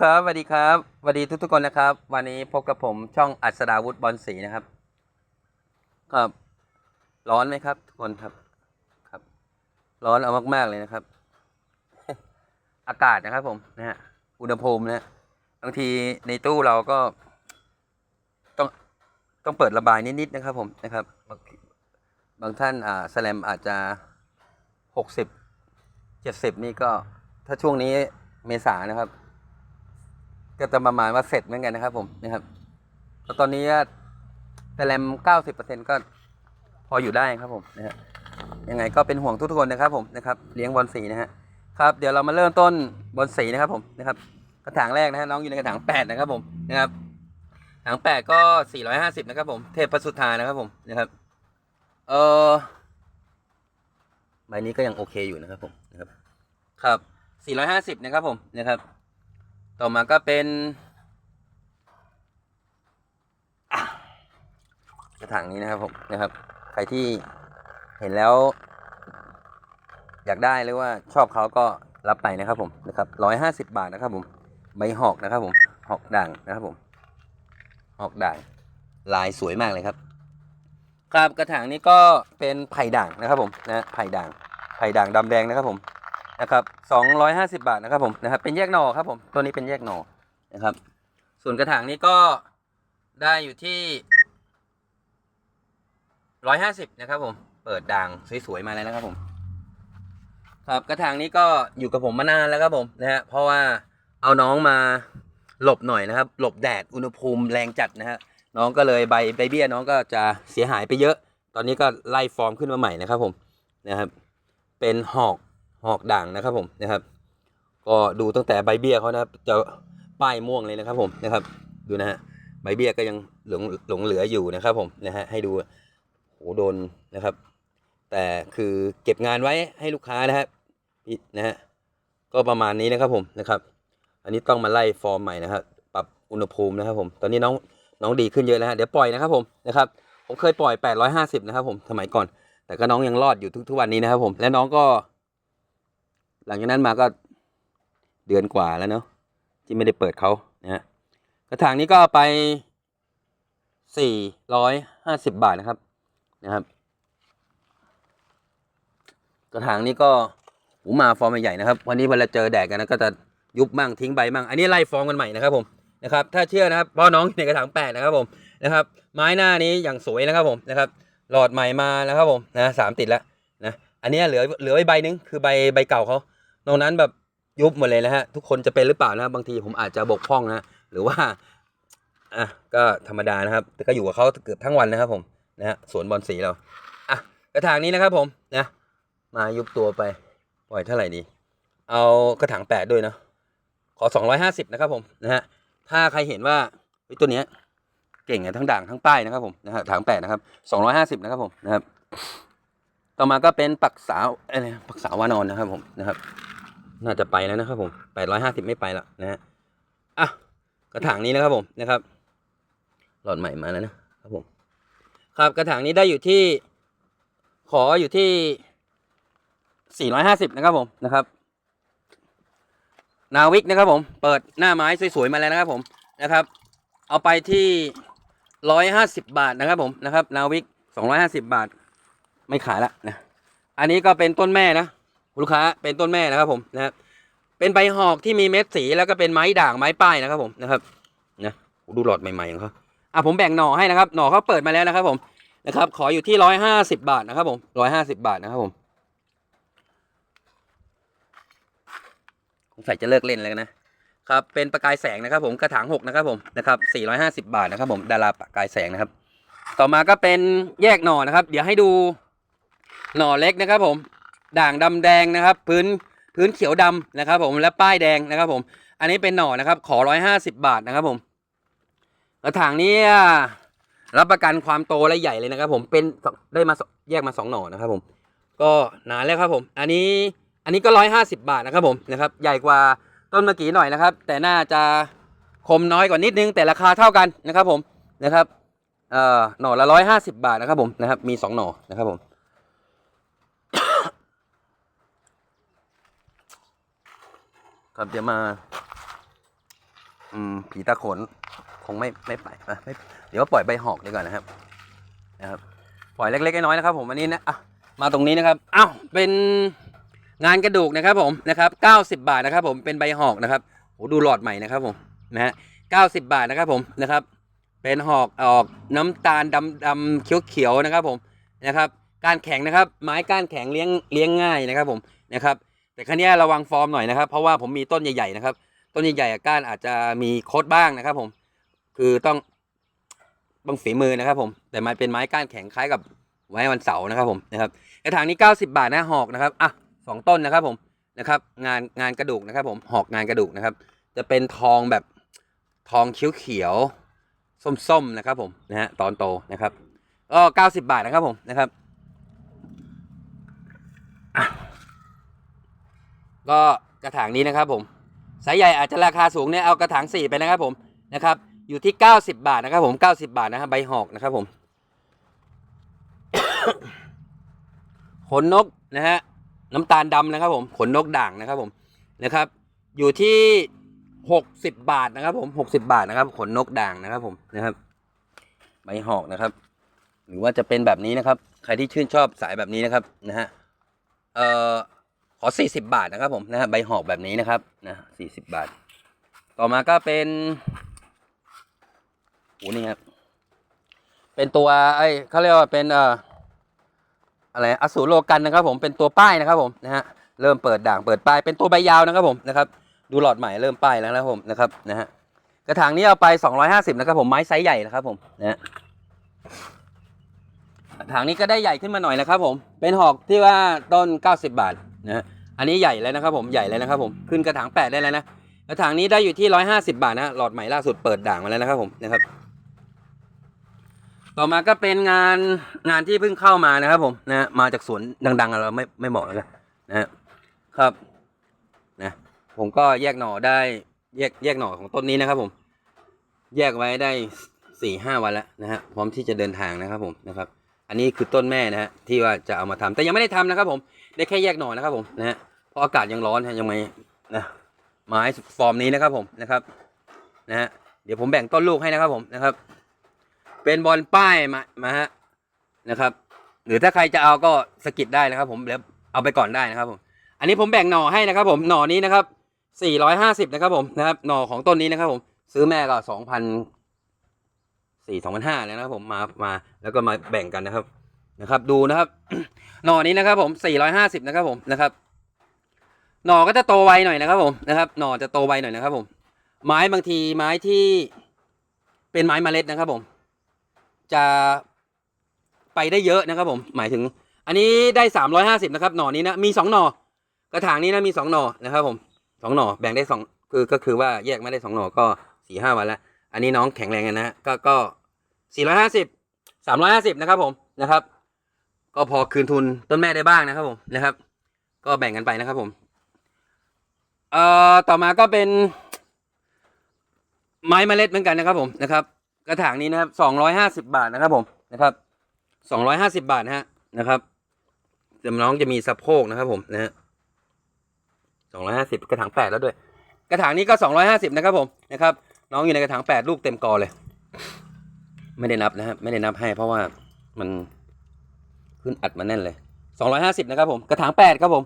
ครับสวัสดีครับสวัสดีทุกทุกๆคนนะครับ วันนี้พบกับผมช่องอัศดาวุฒิบอลศรีนะครับครับ ร้อนไหมครับ ทุกคนครับครับ ร้อนเอามากๆเลยนะครับ อากาศนะครับ ผมนะฮะอุณหภูมินะบางทีในตู้เราก็ ต้องต้องเปิดระบายนิดๆนะครับ ผมนะครับ บางทีบางท่านอ่าแสลมอาจจะหกสิบเจ็ดสิบนี่ก็ ถ้าช่วงนี้เมษานะครับ ก็จะประมาณว่าเสร็จเหมือนกันนะครับ ผมนะครับแล้วตอนนี้แต่แรมเก้าสิบเปอร์เซ็นก็พออยู่ได้ครับผมนะฮะยังไงก็เป็นห่วงทุกคนนะครับ ผมนะครับ เลี้ยงบอลสีนะฮะครับ เดี๋ยวเรามาเริ่มต้นบอลสีนะครับ ผมนะครับกระถางแรกนะฮะน้องอยู่ในกระถางแปดนะครับ ผมนะครับถางแปดก็สี่ร้อยห้าสิบนะครับผม เทพประสุธานะครับผมนะครับ เออใบนี้ก็ยังโอเคอยู่นะครับผมนะครับ ครับสี่ร้อยห้าสิบนะครับผมนะครับ ต่อมาก็เป็นกระถางนี้นะครับผมนะครับ ใครที่เห็นแล้ว อยากได้หรือว่าชอบเขาก็รับไปนะครับผมนะครับร้อยห้าสิบบาทนะครับผมใบหอกนะครับผมหอกด่างนะครับผมหอกด่างลายสวยมากเลยครับ ครับกระถางนี้ก็เป็นไผ่ด่างนะครับผมนะไผ่ด่างไผ่ด่างดำแดงนะครับผม นะครับสองร้อยห้าสิบาทนะครับผมนะครับเป็นแยกหน่อครับผมตัวนี้เป็นแยกหน่อนะครับ ส่วนกระถางนี้ก็ได้อยู่ที่ร้อยห้าสิบนะครับผมเปิดด่างสวยๆมาแล้วนะครับผม ครับกระถางนี้ก็อยู่กับผมมานานแล้วครับผมนะฮะเพราะว่าเอาน้องมาหลบหน่อยนะครับ หลบแดดอุณหภูมิแรงจัดนะฮะน้องก็เลยใบใบเบี้ยน้องก็จะเสียหายไปเยอะ ตอนนี้ก็ไล่ฟอร์มขึ้นมาใหม่นะครับผมนะครับ เป็นหอก หอกด่างนะครับผมนะครับ ก็ดูตั้งแต่ใบเบี้ยเขานะครับจะป้ายม่วงเลยนะครับผมนะครับ ดูนะฮะใบเบี้ยก็ยังหลงหลงเหลืออยู่นะครับผมนะฮะให้ดูโหโดนนะครับ แต่คือเก็บงานไว้ให้ลูกค้านะครับนะฮะก็ประมาณนี้นะครับผมนะครับ อันนี้ต้องมาไล่ฟอร์มใหม่นะครับ ปรับอุณหภูมินะครับผมตอนนี้น้องน้องดีขึ้นเยอะแล้วฮะเดี๋ยวปล่อยนะครับผมนะครับผมเคยปล่อย 850 นะครับผมสมัยก่อน แต่ก็น้องยังรอดอยู่ทุกทุกวันนี้นะครับผมและน้องก็ หลังจากนั้นมาก็เดือนกว่าแล้วเนาะที่ไม่ได้เปิดเขานะฮะกระถางนี้ก็ไปสี่ร้อยห้าสิบบาทนะครับนะครับ กระถางนี้ก็หูมาฟอร์มใหญ่ๆนะครับ วันนี้เวลาเจอแดดกันนะก็จะยุบมั่งทิ้งใบมั่งอันนี้ไล่ฟอร์มกันใหม่นะครับผมนะครับถ้าเชื่อนะครับพราะน้องในกระถางแปดนะครับผมนะครับ ไม้หน้านี้อย่างสวยนะครับผมนะครับ หลอดใหม่มานะครับผมนะสามติดแล้วนะอันนี้เหลือเหลือใบนึงคือใบใบเก่าเขา นอกนั้นแบบยุบหมดเลยนะฮะ ทุกคนจะเป็นหรือเปล่านะบางทีผมอาจจะบกพร่องนะหรือว่าอะก็ธรรมดานะครับแต่ก็อยู่กับเขาเกือบทั้งวันนะครับผมนะฮะสวนบอลสีเราอะกระถางนี้นะครับผมนะมายุบตัวไปปล่อยเท่าไหร่ดี เอากระถางแปดด้วยนะขอสองร้อยห้าสิบนะครับผมนะฮะถ้าใครเห็นว่าตัวเนี้ยเก่งอะทั้งด่างทั้งป้ายนะครับผมนะฮะถางแปดนะครับสองร้อยห้าสิบนะครับผมนะครับ ต่อมาก็เป็นปักษาวอะไรปักษาวานอนนะครับผมนะครับ น่าจะไปแล้วนะครับผมแปดร้อยห้าสิบไม่ไปละนะฮะอะกระถางนี้นะครับผมนะครับ หลอดใหม่มาแล้วนะครับผม ครับกระถางนี้ได้อยู่ที่ ขออยู่ที่สี่ร้อยห้าสิบนะครับผมนะครับนาวิกนะครับผม เปิดหน้าไม้สวยๆมาแล้วนะครับผมนะครับ เอาไปที่ร้อยห้าสิบบาทนะครับผมนะครับนาวิกสองร้อยห้าสิบบาท ไม่ขายละนะอันนี้ก็เป็นต้นแม่นะ ลูกค้าเป็นต้นแม่นะครับผมนะครับเป็นใบหอกที่มีเม็ดสีแล้วก็เป็นไม้ด่างไม้ป้ายนะครับผมนะครับนะดูหลอดใหม่ๆของเขาอะผมแบ่งหน่อให้นะครับหน่อเขาเปิดมาแล้วนะครับผมนะครับ ขออยู่ที่ร้อยห้าสิบาทนะครับผมร้อยห้าสิบาทนะครับผมสงใสัยจะเลิกเล่นแล้วนะครับเป็นประกายแสงนะครับ ผมกระถางหกนะครับผมนะครับสี่ร้อยห้าสิบาทนะครับ ผมดาราประกายแสงนะครับ ต่อมาก็เป็นแยกหน่อนะครับ เดี๋ยวให้ดูหน่อเล็กนะครับผม ด่างดำแดงนะครับ พื้นพื้นเขียวดำนะครับ ผมและป้ายแดงนะครับ ผม อันนี้เป็นหน่อนะครับ ขอร้อยห้าสิบาทนะครับผมกระถางนี้รับประกันความโตและใหญ่เลยนะครับ ผมเป็นได้มาแยกมาสองหน่อนะครับ ผม ก็นานแล้วครับผม อันนี้อันนี้ก็ร้อยห้าสิบาทนะครับ ผมนะครับ ใหญ่กว่าต้นเมื่อกี้หน่อยนะครับ แต่น่าจะคมน้อยกว่านิดนึง แต่ราคาเท่ากันนะครับ ผมนะครับเอ่อหน่อละร้อยห้าสิบาทนะครับ ผมนะครับ มีสองหน่อนะครับผม ครับเดี๋ยวมา อืม ผีตาโขน คงไม่ไม่ไปอะไม่เดี๋ยวปล่อยใบหอกดีกว่านะครับ นะครับ ปล่อยเล็กๆน้อยๆนะครับ ผมอันนี้นะอะมาตรงนี้นะครับอ้าวเป็นงานกระดูกนะครับผมนะครับ90บาทนะครับ ผมเป็นใบหอกนะครับโอ้ดูหลอดใหม่นะครับผมนะฮะ90บาทนะครับผมนะครับ เป็นหอกออกน้ำตาลดำดำเขียวเขียวนะครับผมนะครับ การแข็งนะครับ ไม้ก้านแข็งเลี้ยงเลี้ยงง่ายนะครับผมนะครับ แต่ครั้นี้ระวังฟอร์มหน่อยนะครับ เพราะว่าผมมีต้นใหญ่ๆนะครับ ต้นใหญ่ๆอะก้านอาจจะมีโคดบ้างนะครับผม คือต้องต้องฝีมือนะครับ ผม แต่มันเป็นไม้ก้านแข็งคล้ายกับไม้วันเสาร์นะครับผมนะครับกระถางนี้ 90 บาทนะหอกนะครับอะสองต้นนะครับผมนะครับ งานงานกระดูกนะครับ ผมหอกงานกระดูกนะครับ จะเป็นทองแบบทองเขียวๆส้มๆนะครับผมนะฮะตอนโตนะครับก็90 บาทนะครับผมนะครับอะ ก็กระถางนี้นะครับผมสายใหญ่อาจจะราคาสูงเนี่ยเอากระถางสี่ไปนะครับผมนะครับอยู่ที่ 90 บาทนะครับผม 90 บาทนะครับใบหอกนะครับผมขนนกนะฮะน้ำตาลดำนะครับผมขนนกด่างนะครับผมนะครับ อยู่ที่60บาทนะครับ ผม60บาทนะครับ ขนนกด่างนะครับ ผมนะครับใบหอกนะครับ หรือว่าจะเป็นแบบนี้นะครับ ใครที่ชื่นชอบสายแบบนี้นะครับนะฮะเอ่อ ขอ40บาทนะครับผมนะฮะใบหอกแบบนี้นะครับนะ40บาท ต่อมาก็เป็นโอ้นี่ครับเป็นตัวไอ้เขาเรียกว่าเป็นเอ่ออะไรอสูรโลกันนะครับ ผมเป็นตัวป้ายนะครับผมนะฮะเริ่มเปิดด่างเปิดป้ายเป็นตัวใบยาวนะครับผมนะครับ ดูหลอดใหม่เริ่มป้ายแล้วนะครับผมนะครับนะฮะกระถางนี้เอาไป 250นะครับผมไม้ไซส์ใหญ่นะครับผมนะฮะกระถางนี้ก็ได้ใหญ่ขึ้นมาหน่อยนะครับผมเป็นหอกที่ว่าต้น 90 บาท นะอันนี้ใหญ่แล้วนะครับผมใหญ่เลยนะครับผมขึ้นกระถางแปดได้แล้วนะกระถางนี้ได้อยู่ที่ร้อยห้าสิบาทนะหลอดใหม่ล่าสุดเปิดด่างมาแล้วนะครับผมนะครับ ต่อมาก็เป็นงานงานที่เพิ่งเข้ามานะครับ ผมนะมาจากสวนดังๆเราไม่ไม่เหมาะแล้วนะฮะครับนะผมก็แยกหน่อได้แยกแยกหน่อของต้นนี้นะครับ ผม แยกไว้ได้สี่ห้าวันแล้วนะฮะพร้อมที่จะเดินทางนะครับผมนะครับ อันนี้คือต้นแม่นะฮะที่ว่าจะเอามาทำแต่ยังไม่ได้ทำนะครับ ผม ได้แค่แยกหน่อนะครับผมนะฮะเพราะอากาศยังร้อนฮะยังไม่นะไม้ฟอร์มนี้นะครับผมนะครับนะฮะเดี๋ยวผมแบ่งต้นลูกให้นะครับผมนะครับ เป็นบอลป้ายมามาฮะนะครับ หรือถ้าใครจะเอาก็สกิดได้นะครับ ผมเดี๋ยวเอาไปก่อนได้นะครับผม อันนี้ผมแบ่งหน่อให้นะครับ ผมหน่อนี้นะครับ450นะครับผมนะครับหน่อของต้นนี้นะครับ ผมซื้อแม่ก็2,000สี่สองพันห้าแล้วนะครับผมมามาแล้วก็มาแบ่งกันนะครับ นะครับ ดูนะครับ หน่อนี้นะครับ ผมสี่ร้อยห้าสิบนะครับผมนะครับ หน่อก็จะโตไวหน่อยนะครับ ผมนะครับ หน่อจะโตไวหน่อยนะครับ ผม ไม้บางทีไม้ที่เป็นไม้เมล็ดนะครับ ผม จะไปได้เยอะนะครับ ผม หมายถึง อันนี้ได้สามร้อยห้าสิบนะครับ หน่อนี้นะมีสองหน่อกระถางนี้นะมีสองหน่อนะครับ ผมสองหน่อแบ่งได้สองคือก็คือว่าแยกไม่ได้สองหน่อก็สี่ห้าวันแล้วอันนี้น้องแข็งแรงนะฮะก็ก็สี่ร้อยห้าสิบสามร้อยห้าสิบนะครับ ผมนะครับ ก็พอคืนทุนต้นแม่ได้บ้างนะครับผมนะครับ ก็แบ่งกันไปนะครับผมเอ่อต่อมาก็เป็น ไม้เมล็ดเหมือนกันนะครับผมนะครับ กระถางนี้นะครับสองร้อยห้าสิบาทนะครับผมนะครับสองร้อยห้าสิบาทนะฮะนะครับเดี๋ยวน้องจะมีสะโพกนะครับผมนะฮะสองร้อยห้าสิบกระถางแปดแล้วด้วย กระถางนี้ก็สองร้อยห้าสิบนะครับผมนะครับ น้องอยู่ในกระถางแปดลูกเต็มกอเลย ไม่ได้นับนะครับไม่ได้นับให้เพราะว่ามัน ขึ้นอัดมาแน่นเลยสองร้อยห้าสิบนะครับผม กระถางแปดครับผม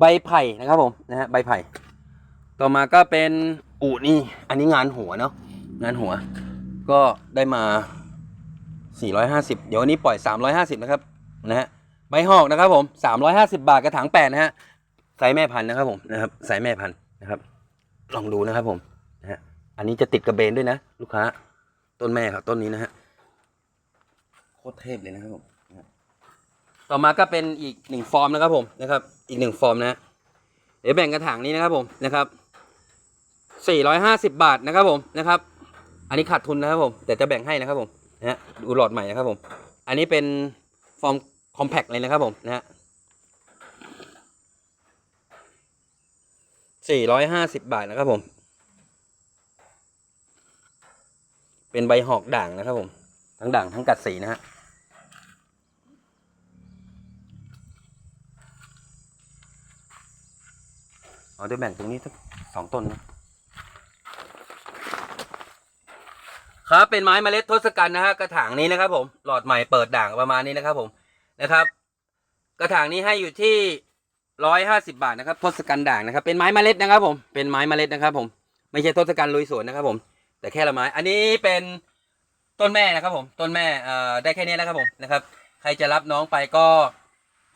ใบไผ่นะครับผมนะฮะใบไผ่ ต่อมาก็เป็นอูนี่ อันนี้งานหัวเนาะงานหัว ก็ได้มาสี่ร้อยห้าสิบเดี๋ยววันนี้ปล่อยสามร้อยห้าสิบนะครับนะฮะใบหอกนะครับผมสามร้อยห้าสิบาทกระถางแปดนะฮะไซส์แม่พันธุ์นะครับผมนะครับไซส์แม่พันธุ์นะครับ ลองดูนะครับผมนะฮะอันนี้จะติดกระเบนด้วยนะ ลูกค้า ต้นแม่ครับต้นนี้นะฮะโคตรเทพเลยนะครับผม ต่อมาก็เป็นอีกหนึ่งฟอร์มนะครับผมนะครับ อีกหนึ่งฟอร์มนะ เดี๋ยวแบ่งกระถางนี้นะครับผมนะครับสี่ร้อยห้าสิบบาทนะครับผมนะครับ อันนี้ขาดทุนนะครับผม แต่จะแบ่งให้นะครับผมนะฮะดูหลอดใหม่นะครับผม อันนี้เป็นฟอร์มคอมแพคเลยนะครับผมนะฮะสี่ร้อยห้าสิบบาทนะครับผม เป็นใบหอกด่างนะครับผม ทั้งด่างทั้งกัดสีนะฮะ เอาเดี๋ยวแบ่งตรงนี้สักสองต้นนะครับเป็นไม้เมล็ดทศกัณฐ์นะฮะกระถางนี้นะครับ ผมหลอดใหม่เปิดด่างประมาณนี้นะครับ ผมนะครับ กระถางนี้ให้อยู่ที่ร้อยห้าสิบาทนะครับทศกัณฐ์ด่างนะครับ เป็นไม้เมล็ดนะครับ ผมเป็นไม้เมล็ดนะครับ ผม ไม่ใช่ทศกัณฐ์ลุยสวนนะครับ ผม แต่แค่ละไม้ อันนี้เป็นต้นแม่นะครับ ผมต้นแม่เอ่อได้แค่นี้นะครับผมนะครับ ใครจะรับน้องไปก็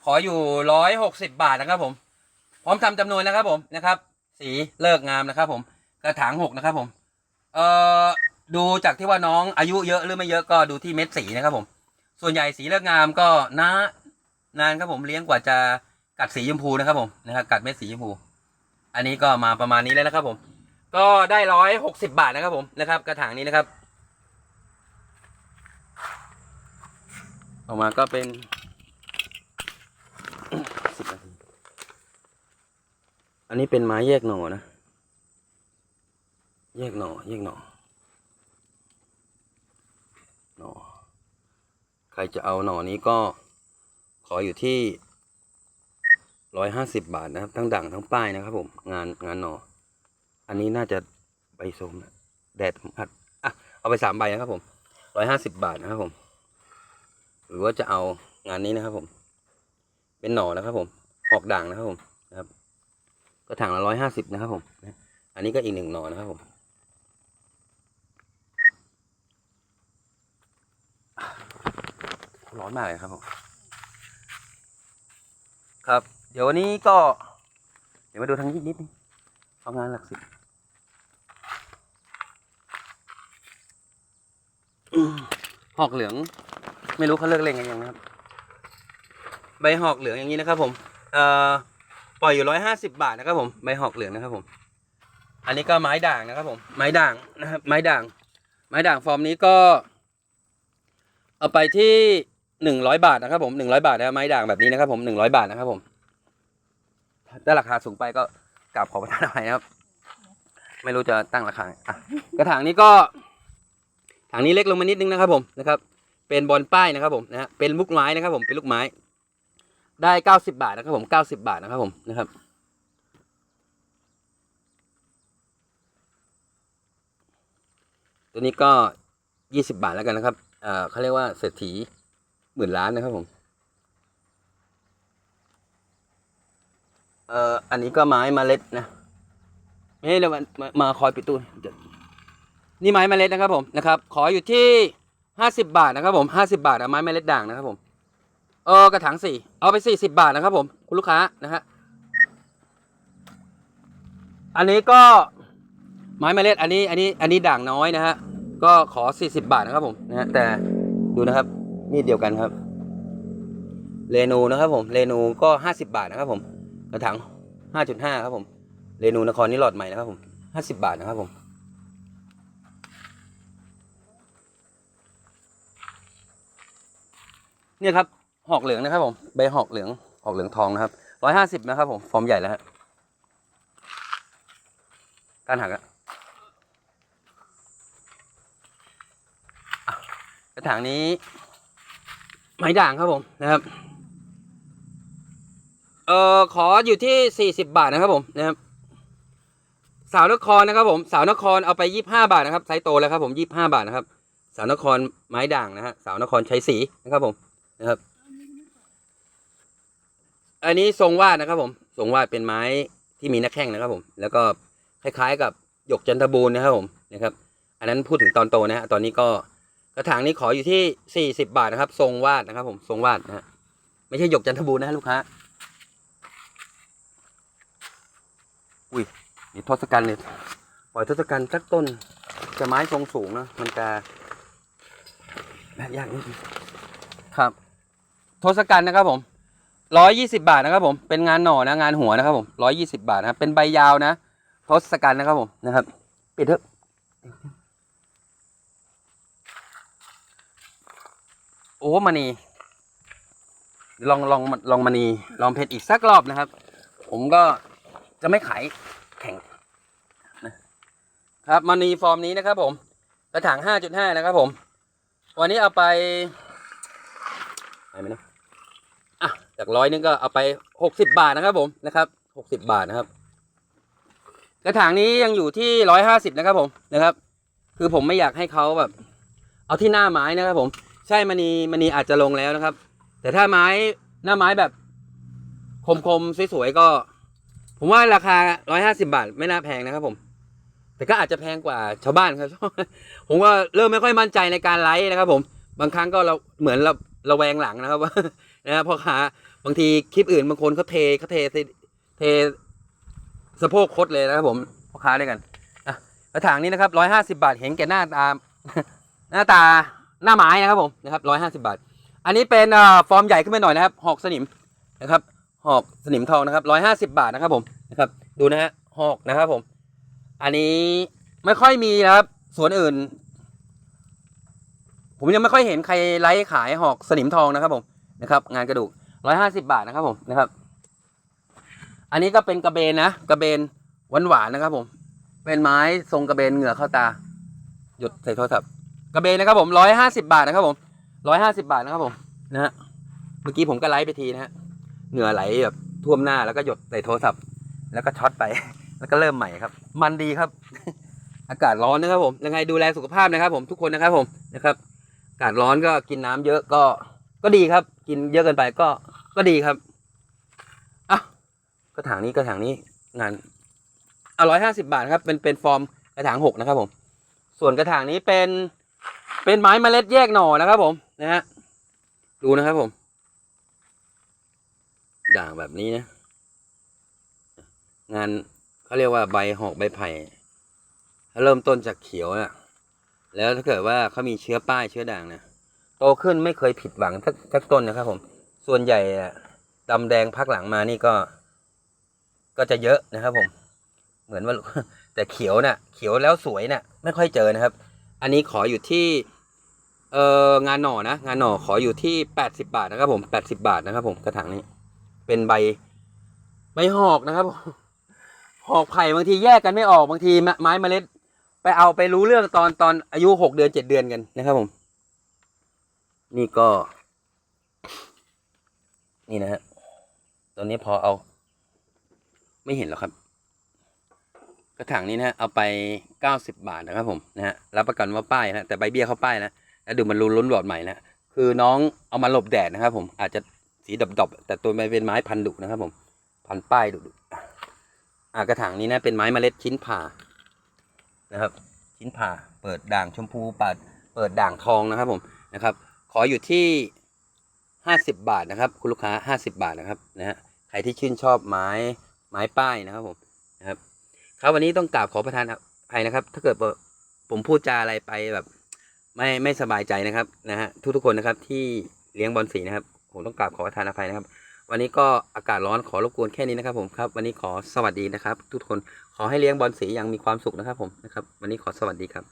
ขออยู่ร้อยหกสิบาทนะครับ ผม พร้อมทำจำนวนนะครับผมนะครับ สีเลิกงามนะครับผมกระถางหกนะครับผม เอ่อดูจากที่ว่าน้องอายุเยอะหรือไม่เยอะก็ดูที่เม็ดสีนะครับผม ส่วนใหญ่สีเลิกงามก็นะนานครับผมเลี้ยงกว่าจะกัดสีชมพูนะครับผมนะครับกัดเม็ดสีชมพู อันนี้ก็มาประมาณนี้แล้วนะครับผม ก็ได้ร้อยหกสิบาทนะครับผมนะครับ กระถางนี้นะครับ ออกมาก็เป็น สิบนาทีอั นนี้เป็นไม้แยกหน่อนะ แยกหน่อ แยกหน่อ หน่อ ใครจะเอาหน่อนี้ก็ขออยู่ที่ร้อยห้าสิบบาทนะครับ ทั้งด่างทั้งป้ายนะครับ ผม งานงานหน่อ อันนี้น่าจะใบสมนะแดดผมอัดอะเอาไปสามใบนะครับ ผมร้อยห้าสิบบาทนะครับ ผม หรือว่าจะเอางานนี้นะครับ ผม เป็นหน่อนะครับ ผม ออกด่างนะครับผมนะครับ ก็ถังละร้อยห้าสิบนะครับผม อันนี้ก็อีกหนึ่งหน่อนะครับผมร้อนมากเลยครับผม ครับ เดี๋ยววันนี้ก็ เดี๋ยวมาดูทางนี้นิดนึงเอางานหลักสิบหอกเหลือง ไม่รู้เขาเลิกเล่นกันยังนะครับ ใบหอกเหลืองอย่างนี้นะครับผม เอ่อ ปล่อยอยู่ร้อยห้าสิบาทนะครับผมใบหอกเหลืองนะครับผม อันนี้ก็ไม้ด่างนะครับผม ไม้ด่างนะครับไม้ด่าง ไม้ด่างฟอร์มนี้ก็ เอาไปที่หนึ่งร้อยบาทนะครับผมหนึ่งร้อยบาทนะไม้ด่างแบบนี้นะครับผมหนึ่งร้อยบาทนะครับผมถ้าราคาสูงไปก็กราบขอประทานอภัยนะครับ ไม่รู้จะตั้งราคาอะกระถางนี้ก็ถังนี้เล็กลงมานิดนึงนะครับผมนะครับ เป็นบอลป้ายนะครับผมนะฮะเป็นลูกไม้นะครับผมเป็นลูกไม้ ได้เก้าสิบาทนะครับผมเก้าสิบาทนะครับผมนะครับตัวนี้ก็ยี่สิบาทแล้วกันนะครับเอ่อเขาเรียกว่าเศรษฐีหมื่นล้านนะครับผมเอ่ออันนี้ก็ไม้เมล็ดนะเฮ้ยเดี๋ยวมามามาคอยปิดตู้นี่ไม้เมล็ดนะครับผมนะครับ ขออยู่ที่ห้าสิบาทนะครับผมห้าสิบาทอะไม้เมล็ดด่างนะครับผม เออกระถางสี่เอาไปสี่สิบบาทนะครับผมคุณลูกค้านะฮะอันนี้ก็ไม้เมล็ดอันนี้อันนี้อันนี้ด่างน้อยนะฮะก็ขอ40บาทนะครับผมนะฮะแต่ดูนะครับมีดเดียวกันครับเรนูนะครับผมเรนูก็50บาทนะครับผมกระถาง5.5ครับผมเรนูนครนี่หลอดใหม่นะครับผม50บาทนะครับผมเนี่ยครับ หอกเหลืองนะครับผมใบหอกเหลืองหอกเหลืองทองนะครับ150นะครับผมฟอร์มใหญ่แล้วฮะการหักอะกระถางนี้ ไม้ด่างครับผมนะครับเอ่อขออยู่ที่สี่สิบบาทนะครับผมนะครับสาวนครนะครับผมสาวนครเอาไปยี่ห้าบาทนะครับไซส์โตแล้วครับผมยี่ห้าบาทนะครับ สาวนครไม้ด่างนะฮะสาวนครใช้สีนะครับผมนะครับ อันนี้ทรงวาดนะครับผมทรงวาดเป็นไม้ที่มีหน้าแข้งนะครับผม แล้วก็คล้ายๆกับหยกจันทบูรณ์นะครับผมนะครับ อันนั้นพูดถึงตอนโตนะฮะตอนนี้ก็กระถางนี้ขออยู่ที่สี่สิบาทนะครับ ทรงวาดนะครับ ผมทรงวาดนะฮะไม่ใช่หยกจันทบูรณ์นะลูกค้าอุ้ยนี่ทศกัณฐ์เลยปล่อยทศกัณฐ์สักต้นจะไม้ทรงสูงนะมันจะแบบยากนิดนึงครับ ทศกัณฐ์นะครับผม ร้อยยี่สิบาทนะครับผม เป็นงานหน่อนะ งานหัวนะครับผมร้อยยี่สิบาทนะครับ เป็นใบยาวนะทศกัณฐ์นะครับผมนะครับ ปิดเถอะโอ้มณีลองลองลองมณีลองเพชรอีกสักรอบนะครับ ผมก็จะไม่ขายแข่งนะครับมณีฟอร์มนี้นะครับ ผม กระถางห้าจุดห้านะครับ ผม วันนี้เอาไปไปไหมนะอะ จากร้อยนึงก็เอาไปหกสิบบาทนะครับผมนะครับหกสิบบาทนะครับ กระถางนี้ยังอยู่ที่ร้อยห้าสิบนะครับผมนะครับ คือผมไม่อยากให้เขาแบบ เอาที่หน้าไม้นะครับผม ใช่มณีมณีอาจจะลงแล้วนะครับ แต่ถ้าไม้หน้าไม้แบบคมๆสวยๆก็ ผมว่าราคาร้อยห้าสิบาท ไม่น่าแพงนะครับผม แต่ก็อาจจะแพงกว่าชาวบ้านครับ ผมว่าเริ่มไม่ค่อยมั่นใจในการไลฟ์นะครับ ผม บางครั้งก็เราเหมือนเราระแวงหลังนะครับว่า นะครับพ่อค้าบางทีคลิปอื่นบางคนเขาเทเขาเทเทสะโพกคดเลยนะครับผมพ่อค้าด้วยกันอะกระถางนี้นะครับร้อยห้าสิบาทเห็นแก่หน้าตาหน้าตาหน้าไม้นะครับผมนะครับร้อยห้าสิบาท อันนี้เป็นฟอร์มใหญ่ขึ้นไปหน่อยนะครับ หอกสนิมนะครับ หอกสนิมทองนะครับร้อยห้าสิบาทนะครับผมนะครับ ดูนะฮะหอกนะครับผม อันนี้ไม่ค่อยมีนะครับสวนอื่น ผมยังไม่ค่อยเห็นใครไลฟ์ขายหอกสนิมทองนะครับผม นะครับ งานกระดูกร้อยห้าสิบาทนะครับผมนะครับ อันนี้ก็เป็นกระเบนนะกระเบนหวานหวานนะครับ ผม เป็นไม้ทรงกระเบนเหงื่อเข้าตา หยุดใส่โทรศัพท์กระเบนนะครับผมร้อยห้าสิบาทนะครับผมร้อยห้าสิบาทนะครับผมนะฮะเมื่อกี้ผมก็ไลฟ์ไปทีนะฮะเหงื่อไหลแบบท่วมหน้าแล้วก็หยดใส่โทรศัพท์ แล้วก็ช็อตไป แล้วก็เริ่มใหม่ครับ มันดีครับ อากาศร้อนนะครับผมยังไงดูแลสุขภาพนะครับ ผมทุกคนนะครับผมนะครับอากาศร้อนก็กินน้ำเยอะก็ก็ดีครับ กินเยอะเกินไปก็ก็ดีครับอะกระถางนี้กระถางนี้งานอร่อยห้าสิบาทครับ เป็นเป็นฟอร์มกระถางหกนะครับ ผม ส่วนกระถางนี้เป็นเป็นไม้เมล็ดแยกหน่อนะครับ ผมนะฮะดูนะครับผมด่างแบบนี้นะ งานเขาเรียกว่าใบหอกใบไผ่ถ้าเริ่มต้นจากเขียวน่ะแล้วถ้าเกิดว่าเขามีเชื้อป้ายเชื้อด่างนะ โตขึ้นไม่เคยผิดหวังสักสักต้นนะครับผม ส่วนใหญ่ดำแดงพักหลังมานี่ก็ ก็จะเยอะนะครับ ผม เหมือนว่าแต่เขียวน่ะ เขียวแล้วสวยน่ะ ไม่ค่อยเจอนะครับ อันนี้ขออยู่ที่ เอองานหน่อนะงานหน่อขออยู่ที่แปดสิบาทนะครับ ผมแปดสิบาทนะครับ ผมกระถางนี้ เป็นใบใบหอกนะครับหอกไผ่บางทีแยกกันไม่ออกบางทีไม้ไม้เมล็ด ไปเอาไปรู้เรื่องตอนตอนอายุหกเดือนเจ็ดเดือนกันนะครับผม นี่ก็ นี่นะฮะตอนนี้พอเอา ไม่เห็นหรอกครับ กระถางนี้นะฮะเอาไปเก้าสิบบาทนะครับผมนะฮะรับประกันว่าป้ายนะแต่ใบเบี้ยเขาป้ายนะแล้วดูมันรุนล้นหลอดใหม่นะคือน้องเอามาหลบแดดนะครับ ผมอาจจะสีดอบๆแต่ตัวมันเป็นไม้พันดุนะครับ ผม พันป้ายดุๆอ่ากระถางนี้นะเป็นไม้เมล็ดชิ้นผ่านะครับ ชิ้นผ่าเปิดด่างชมพูปัดเปิดด่างทองนะครับผมนะครับ ออยู่ที่ห้าสิบบาทนะครับ คุณลูกค้าห้าสิบาทนะครับนะฮะใครที่ชื่นชอบไม้ไม้ป้ายนะครับผมนะครับครับวันนี้ต้องกราบขอประทานอภัยนะครับ ถ้าเกิดผมพูดจาอะไรไปแบบ ไม่ไม่สบายใจนะครับนะฮะทุกทุกคนนะครับที่เลี้ยงบอลสีนะครับ ผมต้องกราบขอประทานอภัยนะครับ วันนี้ก็อากาศร้อนขอรบกวนแค่นี้นะครับผมครับ วันนี้ขอสวัสดีนะครับ ทุกคนขอให้เลี้ยงบอลสีอย่างมีความสุขนะครับผมนะครับ วันนี้ขอสวัสดีครับ